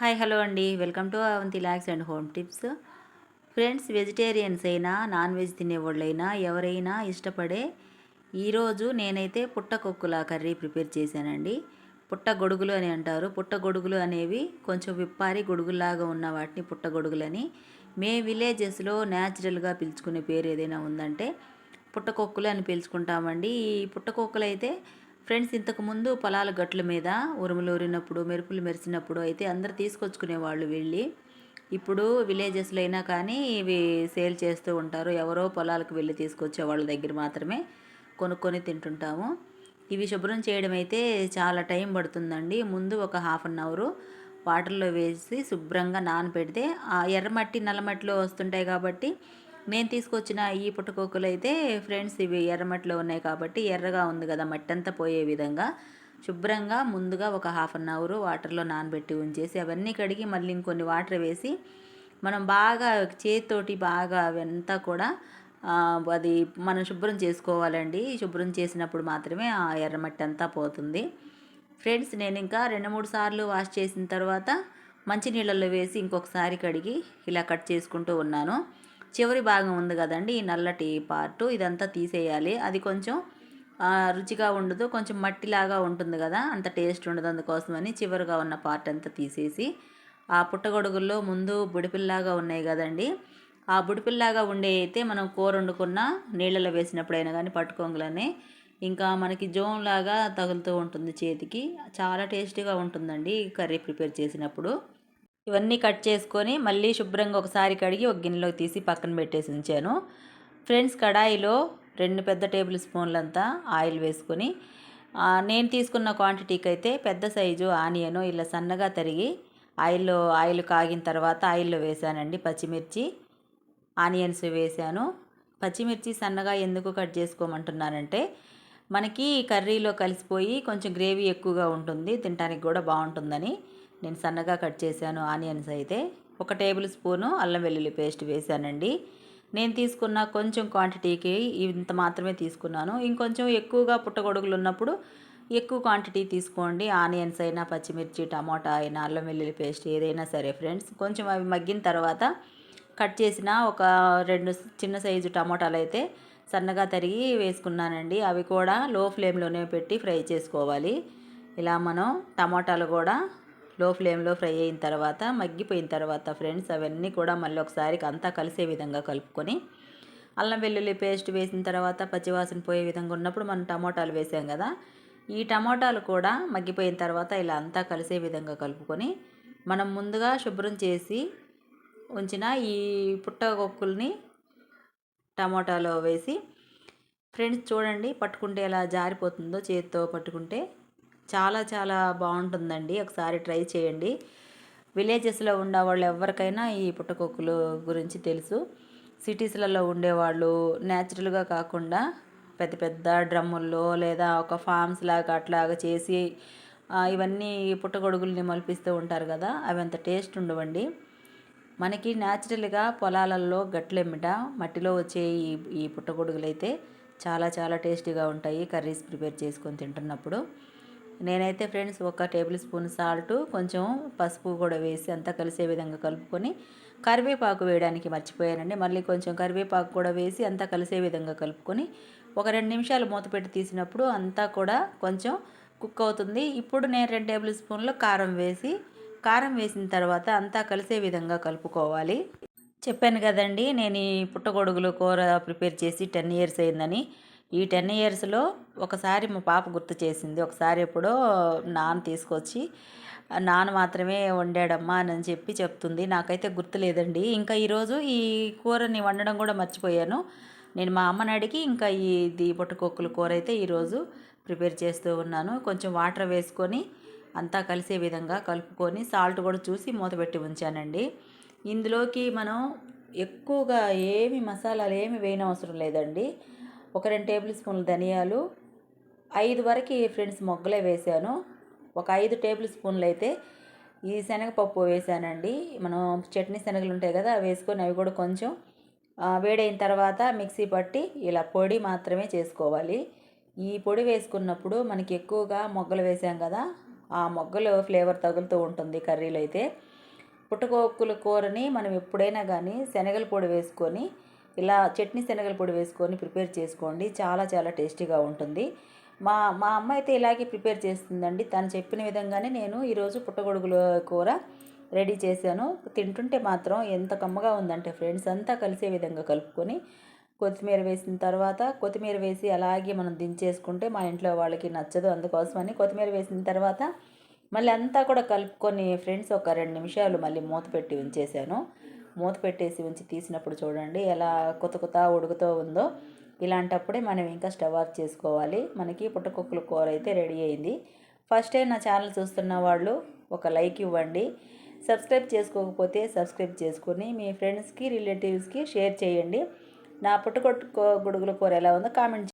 Hi hello అండి. Welcome to Avanti lakhs and home tips. Friends vegetarians అయినా non veg తినేవాళ్ళైనా ఎవరైనా ఇష్టపడే ఈరోజు నేనైతే పుట్టకొక్కుల కర్రీ ప్రిపేర్ చేశానండి. పుట్ట గొడుగులు అని అంటారు. పుట్ట గొడుగులు అనేవి కొంచెం విప్పారి గొడుగుల్లాగా ఉన్న వాటిని పుట్ట గొడుగులని మే విలేజెస్లో న్యాచురల్గా పిలుచుకునే పేరు ఏదైనా ఉందంటే పుట్టకొక్కులు అని పిలుచుకుంటామండి. ఈ పుట్టకొక్కులు అయితే ఫ్రెండ్స్ ఇంతకుముందు పొలాల గట్ల మీద ఉరుములు ఊరినప్పుడు మెరుపులు మెరిసినప్పుడు అయితే అందరు తీసుకొచ్చుకునేవాళ్ళు వెళ్ళి ఇప్పుడు విలేజెస్లో అయినా కానీ ఇవి సేల్ చేస్తూ ఉంటారు. ఎవరో పొలాలకు వెళ్ళి తీసుకొచ్చే వాళ్ళ దగ్గర మాత్రమే కొనుక్కొని తింటుంటాము. ఇవి శుభ్రం చేయడం అయితే చాలా టైం పడుతుందండి. ముందు ఒక హాఫ్ అన్ అవరు వాటర్లో వేసి శుభ్రంగా నానబెడితే ఆ ఎర్రమట్టి నల్లమట్టిలో వస్తుంటాయి కాబట్టి నేను తీసుకొచ్చిన ఈ పుట్టకొక్కులు అయితే ఫ్రెండ్స్ ఇవి ఎర్రమట్టిలో ఉన్నాయి కాబట్టి ఎర్రగా ఉంది కదా మట్టి అంతా పోయే విధంగా. శుభ్రంగా ముందుగా ఒక హాఫ్ అన్ అవర్ వాటర్లో నానబెట్టి ఉంచేసి అవన్నీ కడిగి మళ్ళీ ఇంకొన్ని వాటర్ వేసి మనం బాగా చేతితోటి బాగా అవంతా కూడా అది మనం శుభ్రం చేసుకోవాలండి. శుభ్రం చేసినప్పుడు మాత్రమే ఆ ఎర్రమట్టి అంతా పోతుంది. ఫ్రెండ్స్ నేను ఇంకా రెండు మూడు సార్లు వాష్ చేసిన తర్వాత మంచినీళ్ళల్లో వేసి ఇంకొకసారి కడిగి ఇలా కట్ చేసుకుంటూ ఉన్నాను. చివరి భాగం ఉంది కదండి ఈ నల్లటి పార్ట్. ఇదంతా తీసేయాలి. అది కొంచెం రుచిగా ఉండదు కొంచెం మట్టిలాగా ఉంటుంది కదా అంత టేస్ట్ ఉండదు అందుకోసమని చివరిగా ఉన్న పార్ట్ అంతా తీసేసి ఆ పుట్టగొడుగుల్లో ముందు బుడిపిల్లాగా ఉన్నాయి కదండి. ఆ బుడిపిల్లాగా ఉండే అయితే మనం కూర వండుకున్న నీళ్ళలో వేసినప్పుడైనా కానీ పట్టుకోగలనే ఇంకా మనకి జోన్ లాగా తగులుతూ ఉంటుంది చేతికి. చాలా టేస్టీగా ఉంటుందండి కర్రీ ప్రిపేర్ చేసినప్పుడు. ఇవన్నీ కట్ చేసుకొని మళ్ళీ శుభ్రంగా ఒకసారి కడిగి ఒక గిన్నెలోకి తీసి పక్కన పెట్టేసి ఉంచాను. ఫ్రెండ్స్ కడాయిలో రెండు పెద్ద టేబుల్ స్పూన్లంతా ఆయిల్ వేసుకొని నేను తీసుకున్న క్వాంటిటీకి అయితే పెద్ద సైజు ఆనియన్ ఇలా సన్నగా తరిగి ఆయిల్లో ఆయిల్ కాగిన తర్వాత ఆయిల్లో వేసానండి పచ్చిమిర్చి ఆనియన్స్ వేసాను. పచ్చిమిర్చి సన్నగా ఎందుకు కట్ చేసుకోమంటున్నానంటే మనకి కర్రీలో కలిసిపోయి కొంచెం గ్రేవీ ఎక్కువగా ఉంటుంది తినడానికి కూడా బాగుంటుందని. నేను సన్నగా కట్ చేశాను ఆనియన్స్ అయితే ఒక టేబుల్ స్పూను అల్లం వెల్లుల్లి పేస్ట్ వేసానండి నేను తీసుకున్న కొంచెం క్వాంటిటీకి ఇంత మాత్రమే తీసుకున్నాను. ఇంకొంచెం ఎక్కువగా పుట్టగొడుగులు ఉన్నప్పుడు ఎక్కువ క్వాంటిటీ తీసుకోండి. ఆనియన్స్ అయినా పచ్చిమిర్చి టమాటా అయినా అల్లం వెల్లుల్లి పేస్ట్ ఏదైనా సరే ఫ్రెండ్స్. కొంచెం అవి మగ్గిన తర్వాత కట్ చేసిన ఒక రెండు చిన్న సైజు టమాటాలు అయితే సన్నగా తరిగి వేసుకున్నానండి. అవి కూడా లో ఫ్లేమ్లోనే పెట్టి ఫ్రై చేసుకోవాలి. ఇలా మనం టమాటాలు కూడా లో ఫ్లేమ్లో ఫ్రై అయిన తర్వాత మగ్గిపోయిన తర్వాత ఫ్రెండ్స్ అవన్నీ కూడా మళ్ళీ ఒకసారి అంతా కలిసే విధంగా కలుపుకొని అల్లం వెల్లుల్లి పేస్ట్ వేసిన తర్వాత పచ్చివాసన పోయే విధంగా ఉన్నప్పుడు మనం టమోటాలు వేసాం కదా ఈ టమోటాలు కూడా మగ్గిపోయిన తర్వాత ఇలా అంతా కలిసే విధంగా కలుపుకొని మనం ముందుగా శుభ్రం చేసి ఉంచిన ఈ పుట్టగొక్కుల్ని టమోటాలో వేసి ఫ్రెండ్స్ చూడండి పట్టుకుంటే ఎలా జారిపోతుందో చేతితో పట్టుకుంటే చాలా చాలా బాగుంటుందండి. ఒకసారి ట్రై చేయండి. విలేజెస్లో ఉండే వాళ్ళు ఎవరికైనా ఈ పుట్టకొక్కులు గురించి తెలుసు. సిటీస్లలో ఉండేవాళ్ళు న్యాచురల్గా కాకుండా పెద్ద పెద్ద డ్రమ్ముల్లో లేదా ఒక ఫామ్స్ లాగా అట్లాగా చేసి ఇవన్నీ పుట్టగొడుగుల్ని మలిపిస్తూ ఉంటారు కదా అవి అంత టేస్ట్ ఉండవండి. మనకి న్యాచురల్గా పొలాలలో గట్లెమ్మిట మట్టిలో వచ్చే ఈ ఈ పుట్టగొడుగులు అయితే చాలా చాలా టేస్టీగా ఉంటాయి. కర్రీస్ ప్రిపేర్ చేసుకొని తింటున్నప్పుడు. నేనైతే ఫ్రెండ్స్ ఒక టేబుల్ స్పూన్ సాల్ట్ కొంచెం పసుపు కూడా వేసి అంతా కలిసే విధంగా కలుపుకొని కరివేపాకు వేయడానికి మర్చిపోయానండి. మళ్ళీ కొంచెం కరివేపాకు కూడా వేసి అంతా కలిసే విధంగా కలుపుకొని ఒక రెండు నిమిషాలు మూత పెట్టి తీసినప్పుడు అంతా కూడా కొంచెం కుక్ అవుతుంది. ఇప్పుడు నేను రెండు టేబుల్ స్పూన్లు కారం వేసి కారం వేసిన తర్వాత అంతా కలిసే విధంగా కలుపుకోవాలి. చెప్పాను కదండి నేను ఈ పుట్టగొడుగులు కూర ప్రిపేర్ చేసి టెన్ ఇయర్స్ అయిందని. ఈ టెన్ ఇయర్స్లో ఒకసారి మా పాప గుర్తు చేసింది. ఒకసారి ఎప్పుడో నాన్న తీసుకొచ్చి నాన్న మాత్రమే వండాడమ్మా అని చెప్పి చెప్తుంది. నాకైతే గుర్తులేదండి ఇంకా ఈరోజు ఈ కూరని వండడం కూడా మర్చిపోయాను. నేను మా అమ్మని అడిగి ఇంకా ఈ ఇది పొట్టుకొక్కుల కూర అయితే ఈరోజు ప్రిపేర్ చేస్తూ ఉన్నాను. కొంచెం వాటర్ వేసుకొని అంతా కలిసే విధంగా కలుపుకొని సాల్ట్ కూడా చూసి మూత పెట్టి ఉంచానండి. ఇందులోకి మనం ఎక్కువగా ఏమి మసాలాలు ఏమి వేయనవసరం లేదండి. ఒక రెండు టేబుల్ స్పూన్లు ధనియాలు ఐదు వరకు ఫ్రెండ్స్ మొగ్గలే వేసాను. ఒక ఐదు టేబుల్ స్పూన్లు అయితే ఈ శనగపప్పు వేసానండి. మనం చట్నీ శనగలు ఉంటాయి కదా వేసుకొని అవి కూడా కొంచెం వేడైన తర్వాత మిక్సీ పట్టి ఇలా పొడి మాత్రమే చేసుకోవాలి. ఈ పొడి వేసుకున్నప్పుడు మనకి ఎక్కువగా మొగ్గలు వేసాం కదా ఆ మొగ్గలు ఫ్లేవర్ తగులుతూ ఉంటుంది కర్రీలో అయితే. పుట్టగొక్కుల కూరని మనం ఎప్పుడైనా కానీ శనగల పొడి వేసుకొని ఇలా చట్నీ శనగల పొడి వేసుకొని ప్రిపేర్ చేసుకోండి. చాలా చాలా టేస్టీగా ఉంటుంది. మా మా అమ్మ అయితే ఇలాగే ప్రిపేర్ చేస్తుందండి. తను చెప్పిన విధంగానే నేను ఈరోజు పుట్టగొడుగుల కూర రెడీ చేశాను. తింటుంటే మాత్రం ఎంత కమ్మగా ఉందంటే ఫ్రెండ్స్ అంతా కలిసే విధంగా కలుపుకొని కొత్తిమీర వేసిన తర్వాత కొత్తిమీర వేసి అలాగే మనం దించేసుకుంటే మా ఇంట్లో వాళ్ళకి నచ్చదు అందుకోసమని కొత్తిమీర వేసిన తర్వాత మళ్ళీ అంతా కూడా కలుపుకొని ఫ్రెండ్స్ ఒక రెండు నిమిషాలు మళ్ళీ మూత పెట్టి ఉంచేసాను మూత పెట్టేసి ఉంచి తీసినప్పుడు చూడండి ఎలా కొత్త కొత్త ఉడుకుతూ ఉందో. ఇలాంటప్పుడే మనం ఇంకా స్టవ్ ఆఫ్ చేసుకోవాలి. మనకి పుట్టకొక్కుల కూర అయితే రెడీ అయింది. ఫస్ట్ టైం నా ఛానల్ చూస్తున్న వాళ్ళు ఒక లైక్ ఇవ్వండి. సబ్స్క్రైబ్ చేసుకోకపోతే సబ్స్క్రైబ్ చేసుకొని మీ ఫ్రెండ్స్కి రిలేటివ్స్కి షేర్ చేయండి. నా పుట్టకొట్టు గొడుగుల కూర ఎలా ఉందో కామెంట్